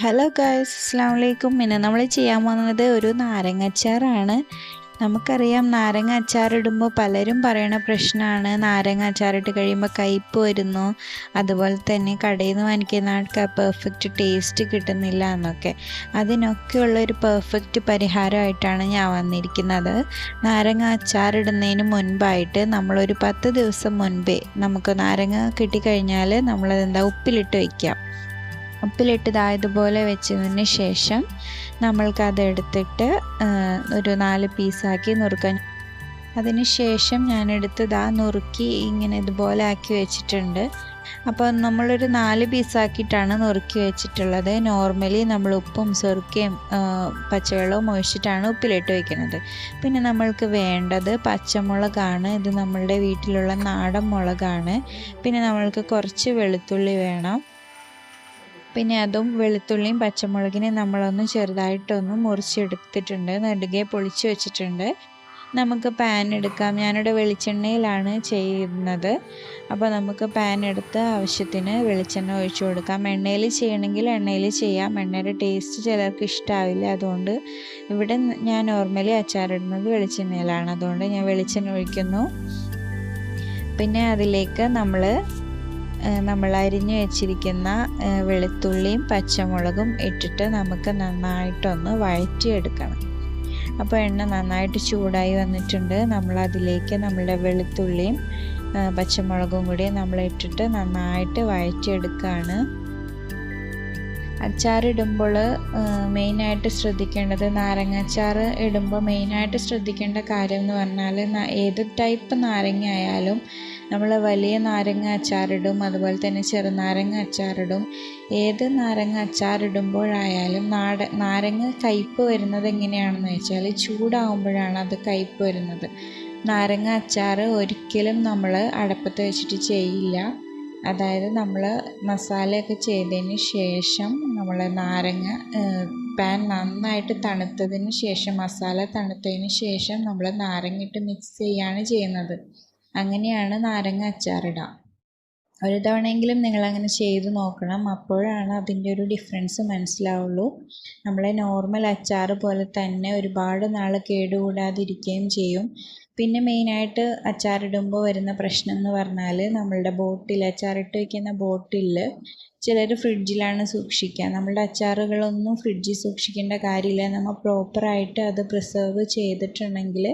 Hello guys അസ്സാം വലൈക്കും ഇന്ന് നമ്മൾ ചെയ്യാൻ പോകുന്നത് ഒരു നാരങ്ങ അച്ചാറാണ്. നമുക്കറിയാം നാരങ്ങ അച്ചാറിടുമ്പോൾ പലരും പറയണ പ്രശ്നമാണ്. നാരങ്ങ അച്ചാറിട്ട് കഴിയുമ്പോൾ കയ്പ്പ് വരുന്നു. അതുപോലെ തന്നെ കടയിൽ നിന്ന് വാങ്ങിക്കുന്ന ആൾക്ക് പെർഫെക്റ്റ് ടേസ്റ്റ് കിട്ടുന്നില്ല എന്നൊക്കെ. അതിനൊക്കെയുള്ള ഒരു പെർഫെക്റ്റ് പരിഹാരമായിട്ടാണ് ഞാൻ വന്നിരിക്കുന്നത്. നാരങ്ങ അച്ചാറിടുന്നതിന് മുൻപായിട്ട് നമ്മളൊരു പത്ത് ദിവസം മുൻപേ നമുക്ക് നാരങ്ങ കിട്ടിക്കഴിഞ്ഞാൽ നമ്മളതെന്താ? ഉപ്പിലിട്ട് വയ്ക്കാം. ഉപ്പിലിട്ടതായതുപോലെ വെച്ചതിന് ശേഷം നമ്മൾക്കത് എടുത്തിട്ട് ഒരു നാല് പീസാക്കി നുറുക്കാൻ. അതിന് ശേഷം ഞാൻ എടുത്തത് ആ നുറുക്കി ഇങ്ങനെ ഇതുപോലെ ആക്കി വെച്ചിട്ടുണ്ട്. അപ്പോൾ നമ്മളൊരു നാല് പീസാക്കിയിട്ടാണ് നുറുക്കി വെച്ചിട്ടുള്ളത്. നോർമലി നമ്മൾ ഉപ്പും സുറുക്കയും പച്ചവെള്ളവും ഒഴിച്ചിട്ടാണ് ഉപ്പിലിട്ട് വയ്ക്കുന്നത് പിന്നെ നമ്മൾക്ക് വേണ്ടത് പച്ചമുളകാണ്. ഇത് നമ്മളുടെ വീട്ടിലുള്ള നാടൻ മുളകാണ്. പിന്നെ നമ്മൾക്ക് കുറച്ച് വെളുത്തുള്ളി വേണം. പിന്നെ അതും വെളുത്തുള്ളിയും പച്ചമുളകിനെ നമ്മളൊന്ന് ചെറുതായിട്ടൊന്ന് മുറിച്ചെടുത്തിട്ടുണ്ട്. നടുകെ പൊളിച്ച് വെച്ചിട്ടുണ്ട്. നമുക്ക് പാൻ എടുക്കാം. ഞാനിവിടെ വെളിച്ചെണ്ണയിലാണ് ചെയ്യുന്നത്. അപ്പോൾ നമുക്ക് പാൻ എടുത്ത് ആവശ്യത്തിന് വെളിച്ചെണ്ണ ഒഴിച്ചു കൊടുക്കാം. എണ്ണയിൽ ചെയ്യണമെങ്കിൽ എണ്ണയിൽ ചെയ്യാം. എണ്ണയുടെ ടേസ്റ്റ് ചിലർക്ക് ഇഷ്ടമാവില്ല അതുകൊണ്ട് ഇവിടെ ഞാൻ നോർമലി അച്ചാറിടുന്നത് വെളിച്ചെണ്ണയിലാണ്. അതുകൊണ്ട് ഞാൻ വെളിച്ചെണ്ണ ഒഴിക്കുന്നു. പിന്നെ അതിലേക്ക് നമ്മൾ നമ്മൾ അരിഞ്ഞു വെച്ചിരിക്കുന്ന വെളുത്തുള്ളിയും പച്ചമുളകും ഇട്ടിട്ട് നമുക്ക് നന്നായിട്ടൊന്ന് വഴറ്റിയെടുക്കണം. അപ്പോൾ എണ്ണ നന്നായിട്ട് ചൂടായി വന്നിട്ടുണ്ട്. നമ്മൾ അതിലേക്ക് നമ്മളുടെ വെളുത്തുള്ളിയും പച്ചമുളകും കൂടി നമ്മൾ ഇട്ടിട്ട് നന്നായിട്ട് വഴറ്റിയെടുക്കുകയാണ് അച്ചാറിടുമ്പോൾ മെയിനായിട്ട് ശ്രദ്ധിക്കേണ്ടത് നാരങ്ങ അച്ചാർ ഇടുമ്പോൾ മെയിനായിട്ട് ശ്രദ്ധിക്കേണ്ട കാര്യം എന്ന് പറഞ്ഞാൽ ഏത് ടൈപ്പ് നാരങ്ങ ആയാലും നമ്മൾ വലിയ നാരങ്ങ അച്ചാറിടും അതുപോലെ തന്നെ ചെറുനാരങ്ങ അച്ചാറിടും. ഏത് നാരങ്ങ അച്ചാറിടുമ്പോഴായാലും നാട നാരങ്ങ കയ്പ്പ് വരുന്നത് എങ്ങനെയാണെന്ന് വെച്ചാൽ ചൂടാകുമ്പോഴാണ് അത് കയ്പ്പ് വരുന്നത്. നാരങ്ങ അച്ചാർ ഒരിക്കലും നമ്മൾ അടപ്പത്ത് വെച്ചിട്ട് ചെയ്യില്ല. അതായത് നമ്മൾ മസാലയൊക്കെ ചെയ്തതിന് ശേഷം നമ്മൾ നാരങ്ങ പാൻ നന്നായിട്ട് തണുത്തതിന് ശേഷം മസാല തണുത്തതിന് ശേഷം നമ്മൾ നാരങ്ങ ഇട്ട് മിക്സ് ചെയ്യുകയാണ് ചെയ്യുന്നത്. അങ്ങനെയാണ് നാരങ്ങ അച്ചാറിടുക ഒരു തവണയെങ്കിലും നിങ്ങളങ്ങനെ ചെയ്ത് നോക്കണം. അപ്പോഴാണ് അതിന്റെ ഒരു ഡിഫറൻസ് മനസ്സിലാവുള്ളൂ. നമ്മളെ നോർമൽ അച്ചാർ പോലെ തന്നെ ഒരുപാട് നാൾ കേടുകൂടാതിരിക്കുകയും ചെയ്യും. പിന്നെ മെയിനായിട്ട് അച്ചാറിടുമ്പോൾ വരുന്ന പ്രശ്നം എന്ന് പറഞ്ഞാൽ നമ്മളുടെ ബോട്ടിൽ അച്ചാറിട്ട് വയ്ക്കുന്ന ബോട്ടിൽ ചിലർ ഫ്രിഡ്ജിലാണ് സൂക്ഷിക്കുക നമ്മളുടെ അച്ചാറുകളൊന്നും ഫ്രിഡ്ജിൽ സൂക്ഷിക്കേണ്ട കാര്യമില്ല നമ്മൾ പ്രോപ്പറായിട്ട് അത് പ്രിസർവ് ചെയ്തിട്ടുണ്ടെങ്കിൽ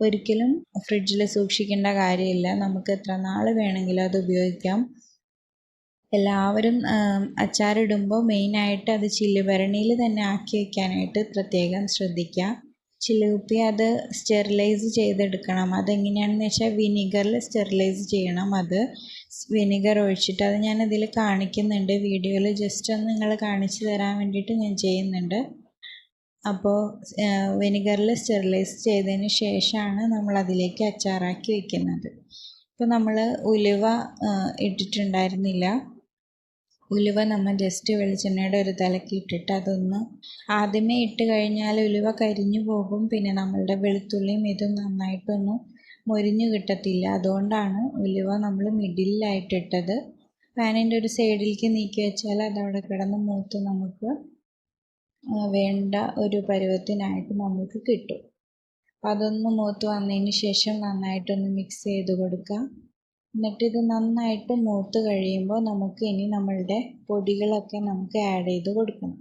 ഒരിക്കലും ഫ്രിഡ്ജിൽ സൂക്ഷിക്കേണ്ട കാര്യമില്ല നമുക്ക് എത്ര നാൾ വേണമെങ്കിലും അത് ഉപയോഗിക്കാം. എല്ലാവരും അച്ചാറിടുമ്പോൾ മെയിനായിട്ട് അത് ചില്ലുഭരണിയിൽ തന്നെ ആക്കി വയ്ക്കാനായിട്ട് പ്രത്യേകം ശ്രദ്ധിക്കുക ചില്ലുകുപ്പി അത് സ്റ്റെറിലൈസ് ചെയ്തെടുക്കണം. അതെങ്ങനെയാണെന്ന് വെച്ചാൽ വിനിഗറിൽ സ്റ്റെറിലൈസ് ചെയ്യണം അത്. വിനിഗർ ഒഴിച്ചിട്ട് അത് ഞാൻ കാണിക്കുന്നുണ്ട്. വീഡിയോയിൽ ജസ്റ്റ് ഒന്ന് നിങ്ങൾ കാണിച്ചു തരാൻ വേണ്ടിയിട്ട് ഞാൻ ചെയ്യുന്നുണ്ട്. അപ്പോൾ വിനിഗറിൽ സ്റ്റെറിലൈസ് ചെയ്തതിന് ശേഷമാണ് നമ്മൾ അതിലേക്ക് അച്ചാറാക്കി വെക്കുന്നത്. ഇപ്പോൾ നമ്മൾ ഉലുവ ഇട്ടിട്ടുണ്ടായിരുന്നില്ല. ഉലുവ നമ്മൾ ജസ്റ്റ് വെളിച്ചെണ്ണയുടെ ഒരു തലക്ക് ഇട്ടിട്ട് അതൊന്ന് ആദ്യമേ ഇട്ട് കഴിഞ്ഞാൽ ഉലുവ കരിഞ്ഞു പോകും. പിന്നെ നമ്മളുടെ വെളുത്തുള്ളിയും ഇതും നന്നായിട്ടൊന്നും മൊരിഞ്ഞു കിട്ടത്തില്ല. അതുകൊണ്ടാണ് ഉലുവ നമ്മൾ മിഡിലായിട്ട് ഇട്ടത്. പാനിന്റെ ഒരു സൈഡിലേക്ക് നീക്കി വെച്ചാൽ അതവിടെ കിടന്ന് മൂത്ത് നമുക്ക് വേണ്ട ഒരു പരുവത്തിനായിട്ട് നമുക്ക് കിട്ടും. അതൊന്ന് മൂത്ത് വന്നതിന് ശേഷം നന്നായിട്ടൊന്ന് മിക്സ് ചെയ്ത് കൊടുക്കാം. എന്നിട്ട് ഇത് നന്നായിട്ട് മൂത്ത് കഴിയുമ്പോൾ നമുക്ക് ഇനി നമ്മളുടെ പൊടികളൊക്കെ നമുക്ക് ആഡ് ചെയ്ത് കൊടുക്കണം.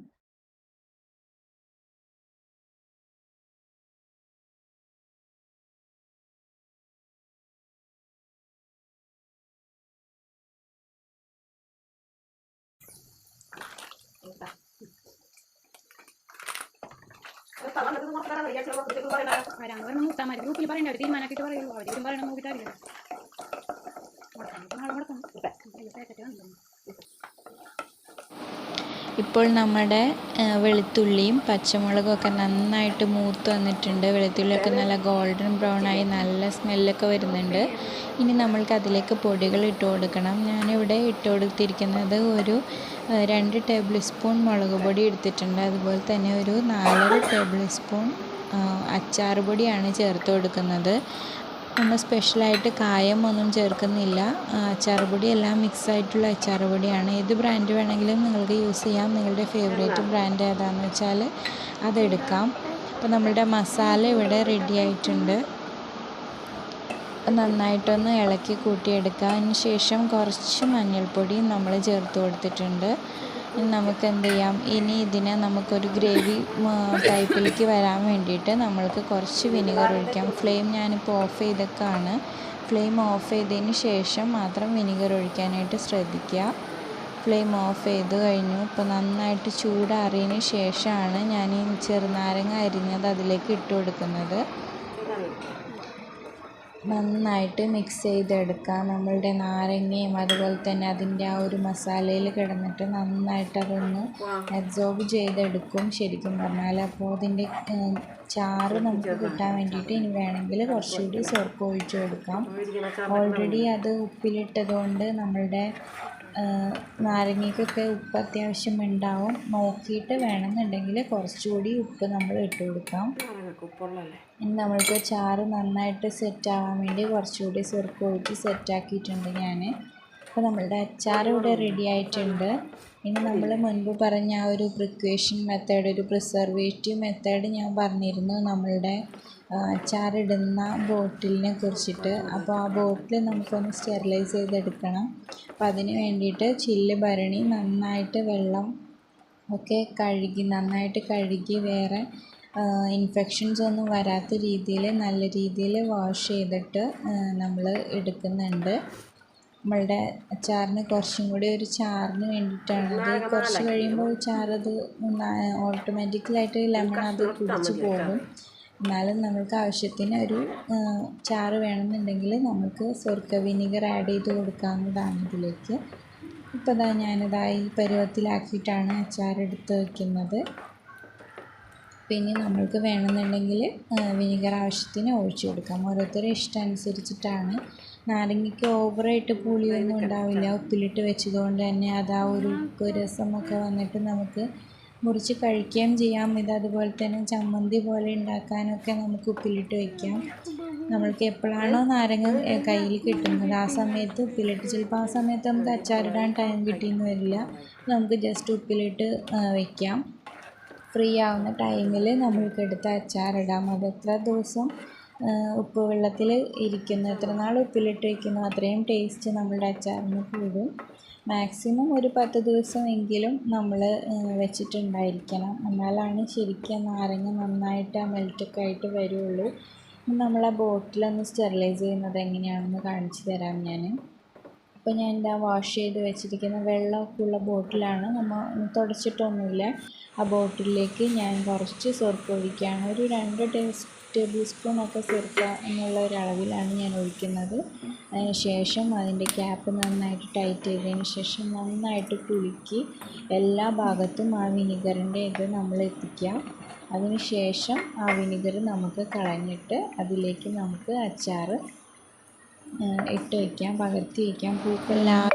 വരാൻ മൂത്താമാര് ഗ്രൂപ്പിൽ പറയണ്ട ഒരു തീരുമാനമാക്കിയിട്ട് പറയുള്ളൂ അവരും പറയണം നോക്കിയിട്ട് അറിയില്ല ഇപ്പോൾ നമ്മുടെ വെളുത്തുള്ളിയും പച്ചമുളകും ഒക്കെ നന്നായിട്ട് മൂത്ത് വന്നിട്ടുണ്ട്. വെളുത്തുള്ളിയൊക്കെ നല്ല ഗോൾഡൻ ബ്രൗൺ ആയി നല്ല സ്മെല്ലൊക്കെ വരുന്നുണ്ട്. ഇനി നമ്മൾക്ക് അതിലേക്ക് പൊടികൾ ഇട്ട് കൊടുക്കണം. ഞാനിവിടെ ഇട്ട് കൊടുത്തിരിക്കുന്നത് ഒരു രണ്ട് ടേബിൾ സ്പൂൺ മുളക് പൊടി എടുത്തിട്ടുണ്ട്. അതുപോലെ തന്നെ ഒരു നാലര ടേബിൾ സ്പൂൺ അച്ചാർ പൊടിയാണ് ചേർത്ത് കൊടുക്കുന്നത്. നമ്മൾ സ്പെഷ്യലായിട്ട് കായം ഒന്നും ചേർക്കുന്നില്ല. അച്ചാറുപൊടി എല്ലാം മിക്സ് ആയിട്ടുള്ള അച്ചാറുപൊടിയാണ്. ഏത് ബ്രാൻഡ് വേണമെങ്കിലും നിങ്ങൾക്ക് യൂസ് ചെയ്യാം. നിങ്ങളുടെ ഫേവറേറ്റ് ബ്രാൻഡ് ഏതാണെന്ന് വെച്ചാൽ അതെടുക്കാം. അപ്പോൾ നമ്മളുടെ മസാല ഇവിടെ റെഡി ആയിട്ടുണ്ട്. നന്നായിട്ടൊന്ന് ഇളക്കി കൂട്ടിയെടുക്കുക അതിന് ശേഷം കുറച്ച് മഞ്ഞൾപ്പൊടി നമ്മൾ ചേർത്ത് കൊടുത്തിട്ടുണ്ട്. നമുക്ക് എന്ത് ചെയ്യാം ഇനി ഇതിനെ നമുക്കൊരു ഗ്രേവി ടൈപ്പിലേക്ക് വരാൻ വേണ്ടിയിട്ട് നമ്മൾക്ക് കുറച്ച് വിനെഗർ ഒഴിക്കാം. ഫ്ലെയിം ഞാനിപ്പോൾ ഓഫ് ചെയ്തൊക്കെയാണ് ഫ്ലെയിം ഓഫ് ചെയ്തതിന് ശേഷം മാത്രം വിനെഗർ ഒഴിക്കാനായിട്ട് ശ്രദ്ധിക്കുക ഫ്ലെയിം ഓഫ് ചെയ്ത് കഴിഞ്ഞു. ഇപ്പോൾ നന്നായിട്ട് ചൂടാറിയതിന് ശേഷമാണ് ഞാൻ ഈ ചെറുനാരങ്ങ അരിഞ്ഞത് അതിലേക്ക് ഇട്ട് കൊടുക്കുന്നത്. നന്നായിട്ട് മിക്സ് ചെയ്തെടുക്കാം. നമ്മളുടെ നാരങ്ങയും അതുപോലെ തന്നെ അതിന്റെ ആ ഒരു മസാലയിൽ കിടന്നിട്ട് നന്നായിട്ട് അതൊന്ന് അബ്സോർബ് ചെയ്തെടുക്കും. ശരിക്കും പറഞ്ഞാൽ അപ്പോൾ അതിന്റെ ചാറ് നമുക്ക് കിട്ടാൻ വേണ്ടിയിട്ട് ഇനി വേണമെങ്കിൽ കുറച്ചുകൂടി സോർക്ക് ഒഴിച്ചു കൊടുക്കാം. ഓൾറെഡി അത് ഉപ്പിലിട്ടത് കൊണ്ട് നമ്മളുടെ നാരങ്ങയ്ക്കൊക്കെ ഉപ്പ് അത്യാവശ്യം ഉണ്ടാവും. നോക്കിയിട്ട് വേണമെന്നുണ്ടെങ്കിൽ കുറച്ചുകൂടി ഉപ്പ് നമ്മൾ ഇട്ട് കൊടുക്കാം. ഇനി നമ്മൾക്ക് ചാറ് നന്നായിട്ട് സെറ്റ് ആവാൻ വേണ്ടി കുറച്ചുകൂടി സുർക്ക ഒഴിച്ച് സെറ്റാക്കിയിട്ടുണ്ട് ഞാൻ അപ്പോൾ നമ്മളുടെ അച്ചാർ ഇവിടെ റെഡി ആയിട്ടുണ്ട്. ഇനി നമ്മൾ മുൻപ് പറഞ്ഞ ആ ഒരു പ്രിക്വേഷൻ മെത്തേഡ് ഒരു പ്രിസർവേറ്റീവ് മെത്തേഡ് ഞാൻ പറഞ്ഞിരുന്നു നമ്മളുടെ അച്ചാറിടുന്ന ബോട്ടിലിനെ കുറിച്ചിട്ട്. അപ്പോൾ ആ ബോട്ടിൽ നമുക്കൊന്ന് സ്റ്റെറിലൈസ് ചെയ്തെടുക്കണം. അപ്പോൾ അതിന് വേണ്ടിയിട്ട് ചില്ല് ഭരണി നന്നായിട്ട് വെള്ളം ഒക്കെ കഴുകി നന്നായിട്ട് കഴുകി വേറെ ഇൻഫെക്ഷൻസ് ഒന്നും വരാത്ത രീതിയിൽ നല്ല രീതിയിൽ വാഷ് ചെയ്തിട്ട് നമ്മൾ എടുക്കുന്നുണ്ട്. നമ്മളുടെ അച്ചാറിന് കുറച്ചും കൂടി ഒരു ചാറിന് വേണ്ടിയിട്ടാണ്. അത് കുറച്ച് കഴിയുമ്പോൾ ചാറത് ഓട്ടോമാറ്റിക്കലായിട്ട് ലെമൺ അത് കുടിച്ച് പോകും. എന്നാലും നമുക്ക് ആവശ്യത്തിന് ഒരു ചാറ് വേണമെന്നുണ്ടെങ്കിൽ നമുക്ക് സ്വർക്ക വിനീഗർ ആഡ് ചെയ്ത് കൊടുക്കാവുന്നതാണ് ഇതിലേക്ക്. ഇപ്പോൾ ഇതാ ഞാനിതാ ഈ പരുവത്തിലാക്കിയിട്ടാണ് അച്ചാർ എടുത്ത് വയ്ക്കുന്നത് പിന്നെ നമ്മൾക്ക് വേണമെന്നുണ്ടെങ്കിൽ വിനീഗർ ആവശ്യത്തിന് ഒഴിച്ചു കൊടുക്കാം. ഓരോരുത്തരുടെ ഇഷ്ടം അനുസരിച്ചിട്ടാണ്. നാരങ്ങയ്ക്ക് ഓവറായിട്ട് പുളിയൊന്നും ഉണ്ടാവില്ല. ഉപ്പിലിട്ട് വെച്ചതുകൊണ്ട് തന്നെ അത് ആ ഒരു രസമൊക്കെ വന്നിട്ട് നമുക്ക് മുറിച്ച് കഴിക്കുകയും ചെയ്യാം. ഇത് അതുപോലെ തന്നെ ചമ്മന്തി പോലെ ഉണ്ടാക്കാനൊക്കെ നമുക്ക് ഉപ്പിലിട്ട് വയ്ക്കാം നമ്മൾക്ക് എപ്പോഴാണോ നാരങ്ങ കയ്യിൽ കിട്ടുന്നത് ആ സമയത്ത് ഉപ്പിലിട്ട്. ചിലപ്പോൾ ആ സമയത്ത് നമുക്ക് അച്ചാറിടാൻ ടൈം കിട്ടിയെന്ന് വരില്ല. നമുക്ക് ജസ്റ്റ് ഉപ്പിലിട്ട് വയ്ക്കാം ഫ്രീ ആവുന്ന ടൈമിൽ നമ്മൾക്കെടുത്ത് അച്ചാറിടാം. അത് എത്ര ദിവസം ഉപ്പ് വെള്ളത്തിൽ ഇരിക്കുന്നു എത്ര നാൾ ഉപ്പിലിട്ട് വയ്ക്കുന്നു അത്രയും ടേസ്റ്റ് നമ്മളുടെ അച്ചാറിന് കൂടും. മാക്സിമം ഒരു പത്ത് ദിവസമെങ്കിലും നമ്മൾ വെച്ചിട്ടുണ്ടായിരിക്കണം. എന്നാലാണ് ശരിക്കും നാരങ്ങ നന്നായിട്ട് ആ മെൽറ്റൊക്കെ ആയിട്ട് വരുള്ളൂ. നമ്മൾ ആ ബോട്ടിലൊന്ന് സ്റ്റെറിലൈസ് ചെയ്യുന്നത് എങ്ങനെയാണെന്ന് കാണിച്ചു തരാം ഞാൻ അപ്പോൾ ഞാൻ എന്താ വാഷ് ചെയ്ത് വെച്ചിരിക്കുന്ന വെള്ളമൊക്കെ ഉള്ള ബോട്ടിലാണ്. നമ്മൾ തുടച്ചിട്ടൊന്നുമില്ല. ആ ബോട്ടിലേക്ക് ഞാൻ കുറച്ച് സെർപ്പ് ഒഴിക്കുകയാണ്. ഒരു രണ്ട് ടേബിൾ സ്പൂണൊക്കെ സെർപ്പ് എന്നുള്ള ഒരളവിലാണ് ഞാൻ ഒഴിക്കുന്നത്. അതിന് ശേഷം അതിന്റെ ക്യാപ്പ് നന്നായിട്ട് ടൈറ്റ് ചെയ്തതിന് ശേഷം നന്നായിട്ട് കുലുക്കി എല്ലാ ഭാഗത്തും ആ വിനിഗറിന്റെ ഇത് നമ്മൾ എത്തിക്കുക അതിന് ശേഷം ആ വിനിഗർ നമുക്ക് കളഞ്ഞിട്ട് അതിലേക്ക് നമുക്ക് അച്ചാർ ഇട്ട് വയ്ക്കാം പകർത്തി വയ്ക്കാം പൂക്കളെല്ലാം